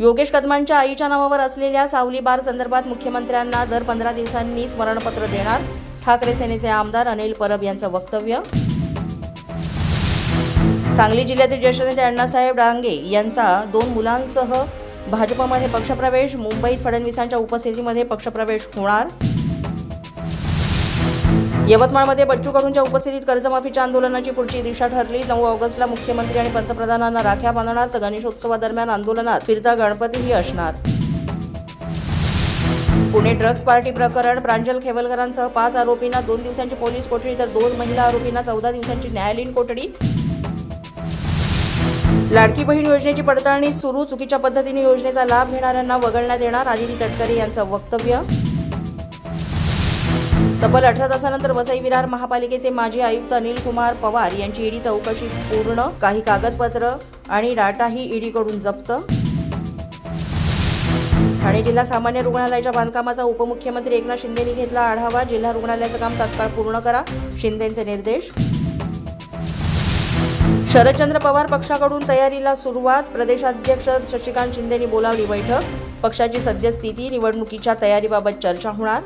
योगेश कदमांच्या आईच्या नावावर असलेल्या सावली बार संदर्भात मुख्यमंत्र्यांना दर पंधरा दिवसांनी स्मरणपत्र देणार ठाकरे सेनेचे आमदार अनिल परब यांचं वक्तव्य. सांगली जिल्ह्यातील ज्येष्ठ नेते अण्णासाहेब डांगे यांचा दोन मुलांसह भाजपमध्ये पक्षप्रवेश मुंबईत फडणवीसांच्या उपस्थितीमध्ये पक्षप्रवेश होणार. यवतमाळमध्ये बच्चू कडूंच्या उपस्थितीत कर्जमाफीच्या आंदोलनाची पुढची दिशा ठरली. नऊ ऑगस्टला मुख्यमंत्री आणि पंतप्रधानांना राख्या बांधणार तर गणेशोत्सवादरम्यान आंदोलनात फिरता गणपतीही असणार. पुणे ड्रग्ज पार्टी प्रकरण प्रांजल खेवलकरांसह पाच आरोपींना दोन दिवसांची पोलीस कोठडी तर दोन महिला आरोपींना चौदा दिवसांची न्यायालयीन कोठडी. लाडकी बहीण योजनेची पडताळणी सुरू चुकीच्या पद्धतीने योजनेचा लाभ घेणाऱ्यांना वगळण्यात येणार आदिती तटकरे यांचं वक्तव्य. तब्बल अठरा तासानंतर वसई विरार महापालिकेचे माजी आयुक्त अनिल कुमार पवार यांची ईडी चौकशी पूर्ण काही कागदपत्र आणि डाटाही ईडीकडून जप्त. ठाणे जिल्हा सामान्य रुग्णालयाच्या बांधकामाचा उपमुख्यमंत्री एकनाथ शिंदेनी घेतला आढावा. जिल्हा रुग्णालयाचं काम तत्काळ पूर्ण करा शिंदेचे निर्देश. शरदचंद्र पवार पक्षाकडून तयारीला सुरुवात. प्रदेशाध्यक्ष शशिकांत शिंदेनी बोलावली बैठक. पक्षाची सद्यस्थिती निवडणुकीच्या तयारीबाबत चर्चा होणार.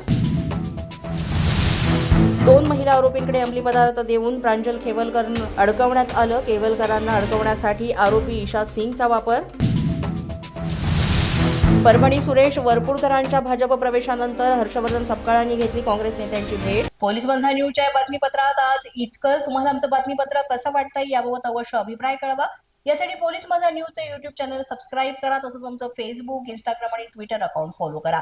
दोन महिला आरोपींकडे अंमली पदार्थ देऊन प्रांजल खेवलकर अडकवण्यात आलं. केवलकरांना अडकवण्यासाठी आरोपी ईशा सिंगचा वापर. परभणी सुरेश वरपूरकरांच्या भाजप प्रवेशानंतर हर्षवर्धन सपकाळांनी घेतली काँग्रेस नेत्यांची भेट. पोलीस बंधा न्यूजच्या या बातमीपत्रात आज इतकंच. तुम्हाला आमचं बातमीपत्र कसं वाटतंय याबाबत अवश्य अभिप्राय कळवा. यासाठी पोलीस माझा न्यूजचं युट्यूब चॅनल सबस्क्राईब करा. तसंच आमचं फेसबुक इंस्टाग्राम आणि ट्विटर अकाउंट फॉलो करा.